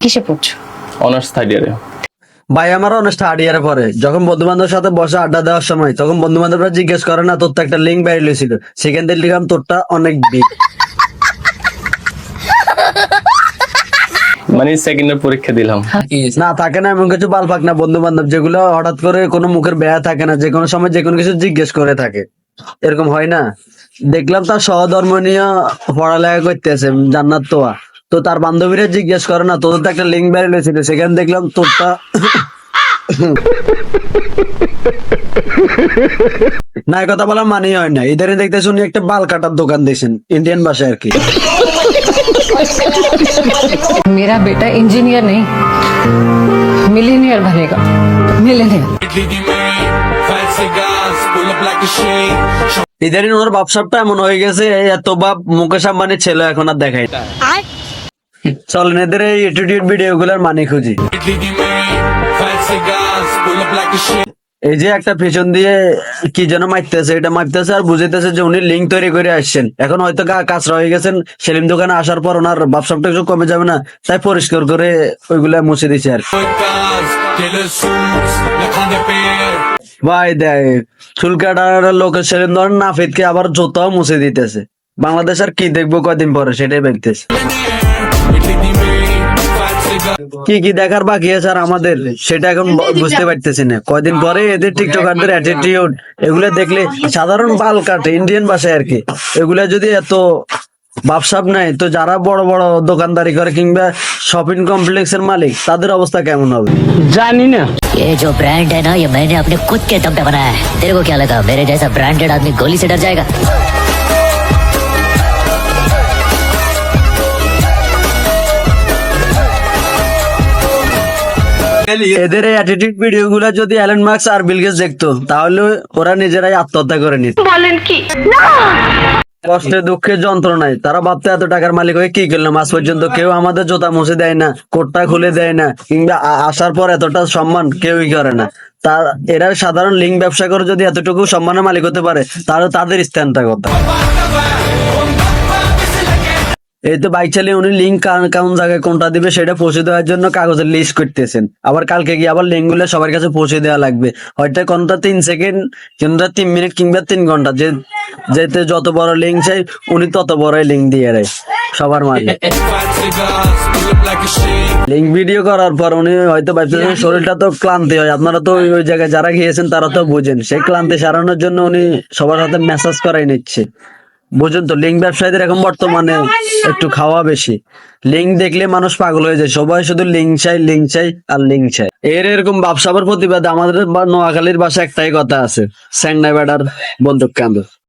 কিসে পড়ছো? Honours third ইয়ারে ভাই আমার অনেক থার্ড ইয়ারে পরে যখন বন্ধু বান্ধবের সাথে বসে আড্ডা দেওয়ার সময় তখন বন্ধু বান্ধবরা জিজ্ঞেস করে না তোর তো একটা লিঙ্ক বাইরে লইছিল সেখান থেকে লিখলাম তোরটা অনেক বিগ মানে সেকেন্ডের পরীক্ষা দিলাম। না থাকে না এমন কিছু বাল পাক না। বন্ধু বান্ধব যেগুলো হঠাৎ করে কোনো মুখের বেয়া থাকে না যে কোনো সময় যে কোনো কিছু জিজ্ঞেস করে থাকে। এরকম হয় না। দেখলাম তার সহধর্ম নিয়ে পড়ালেখা করতেছে জান্নাত তোয়া। তো তার বান্ধবীরা জিজ্ঞেস করে না তোদের তো একটা লিঙ্ক বাইরে লইছিল সেখানে দেখলাম তোরটা না এই কথা বলা মানেই হয় না ইদারে দেখতে শুনি একটা বাল কাটার দোকান দিয়েছেন ইন্ডিয়ান ভাষায় আর কি मेरा बेटा इंजीनियर नहीं मिलीनियर बनेगा millionaire Fat cigars, pull up like a shade. ইদারিন ওর ব্যবসাটা এমন হয়ে গেছে এই এত বাপ মুকেশ আম্বানির ছেলে এখন আর দেখায় না চলেন এদের এই অ্যাটিটিউড ভিডিও গুলার মানে খুঁজি. এই যে একটা পেছন দিয়ে কি যেন মারতেছে, এটা মারতেছে আর বুঝাইতেছে যে উনি লিঙ্ক তৈরি করে আসছেন এখন হয়তো কাঁচরা হয়ে গেছেন, সেলিম দোকানে আসার পর ওনার ব্যবসাটা একটু কমে যাবে না, তাই পরিষ্কার করে ওইগুলা মুছে দিছে আর. ভাই দেখ চুল কাটার লোকের সেলিম ধরেন নাফিদকে আবার জুতাও মুছে দিতেছে বাংলাদেশ আর কি দেখব কয়দিন পরে, সেটাই দেখতেছে কি কি দেখার বাকি আছে আর আমাদের সেটা এখন ব- বুঝতে পারতেছি না কয়দিন পরে এদের টিকটকারদের অ্যাটিটিউড এগুলো দেখলে সাধারণ বাল কাটে ইন্ডিয়ান ভাষায় আর কি এগুলা যদি এত বাপসাপ নাই তো যারা বড় বড় দোকানদারি করে কিংবা শপিং কমপ্লেক্সের মালিক তাদের অবস্থা কেমন হবে ये जो ब्रांड है ना ये मैंने अपने खुद के दम पे बनाया है तेरे को क्या लगा मेरे जैसा ब्रांडेड आदमी गोली से डर जाएगा এদের এই অ্যাটিটিউড ভিডিও গুলা যদি অ্যালেন মার্কস আর বিলগেস দেখতো তাহলে ওরা নিজেরাই আত্মহত্যা করে নিত। বলেন কি? কষ্টে দুঃখে যন্ত্রণায়। তারা ভাবতে এত টাকার মালিক হয়ে কি করলাম? আজ পর্যন্ত কেউ আমাদের জোতা মুছে দেয় না কোটটা খুলে দেয় না কিংবা আসার পর এতটা সম্মান কেউই করে না। তার এরা সাধারণ লিঙ্ক ব্যবসা করে যদি এতটুকু সম্মানের মালিক হতে পারে তাহলে তাদের স্থানটা কথা এই তো বাইক চালিয়ে উনি লিঙ্ক কোন জায়গায় কোনটা দিবে সেটা পৌঁছে দেওয়ার জন্য কাগজের লিস্ট করতেছেন। আবার কালকে গিয়ে আবার লিঙ্কগুলো সবার কাছে পৌঁছে দেওয়া লাগবে। হয়তো কোনটা তিন সেকেন্ড কিংবা তিন মিনিট কিংবা তিন ঘণ্টা, যে যেতে যত বড় লিঙ্ক চাই, উনি তত বড় লিঙ্ক দিয়ে দেয় সবার মাঝে. লিঙ্ক ভিডিও করার পর উনি হয়তো ভাবতেছেন শরীরটা তো ক্লান্তি হয়। আপনারা তো ওই জায়গায় যারা গিয়েছেন তারা তো বুঝেন। সেই ক্লান্তি সারানোর জন্য উনি সবার সাথে মেসেজ করাই নিচ্ছে। বুঝুন তো, লিঙ্ক ব্যবসায়ীদের এখন বর্তমানে একটু খাওয়া বেশি। লিঙ্ক দেখলে মানুষ পাগল হয়ে যায়, সবাই শুধু লিঙ্ক চাই লিঙ্ক চাই আর লিঙ্ক চাই। এর এরকম ব্যবসাবার প্রতিবাদে আমাদের নোয়াখালীর বাসায় একটাই কথা আছে স্যাংনা বেড়ার বন্দুক কান্দে